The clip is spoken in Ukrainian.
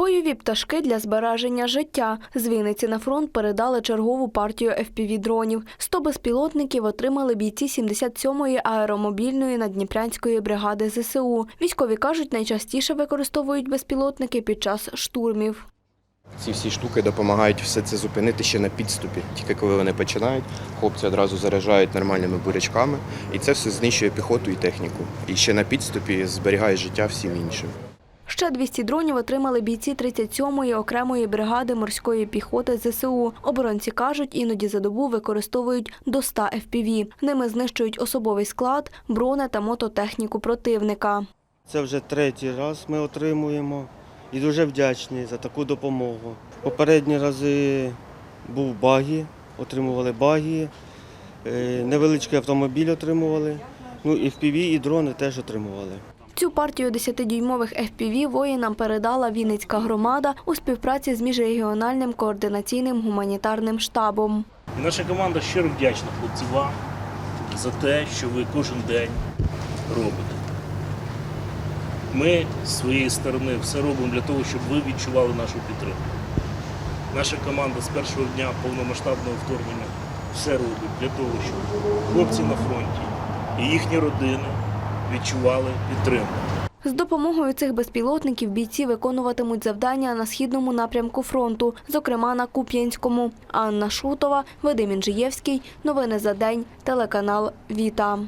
Бойові пташки для збереження життя. З Вінниці на фронт передали чергову партію FPV-дронів. 100 безпілотників отримали бійці 77-ї аеромобільної наддніпрянської бригади ЗСУ. Військові кажуть, найчастіше використовують безпілотники під час штурмів. Ці всі штуки допомагають все це зупинити ще на підступі. Тільки коли вони починають, хлопці одразу заряджають нормальними бурячками, і це все знищує піхоту і техніку. І ще на підступі зберігає життя всім іншим. Ще 200 дронів отримали бійці 37-ї окремої бригади морської піхоти ЗСУ. Оборонці кажуть, іноді за добу використовують до 100 FPV. Ними знищують особовий склад, броне та мототехніку противника. Це вже третій раз ми отримуємо і дуже вдячні за таку допомогу. Попередні рази був багі, отримували багі, е, невеличкий автомобіль отримували, ну і FPV, і дрони теж отримували. Цю партію 10-дюймових FPV воїнам передала Вінницька громада у співпраці з міжрегіональним координаційним гуманітарним штабом. Наша команда щиро вдячна хлопці вам за те, що ви кожен день робите. Ми з своєї сторони все робимо для того, щоб ви відчували нашу підтримку. Наша команда з першого дня повномасштабного вторгнення все робить для того, щоб хлопці на фронті і їхні родини відчували підтримку. З допомогою цих безпілотників бійці виконуватимуть завдання на східному напрямку фронту, зокрема на Куп'янському. Анна Шутова, Вадим Інжиєвський. Новини за день. Телеканал Віта.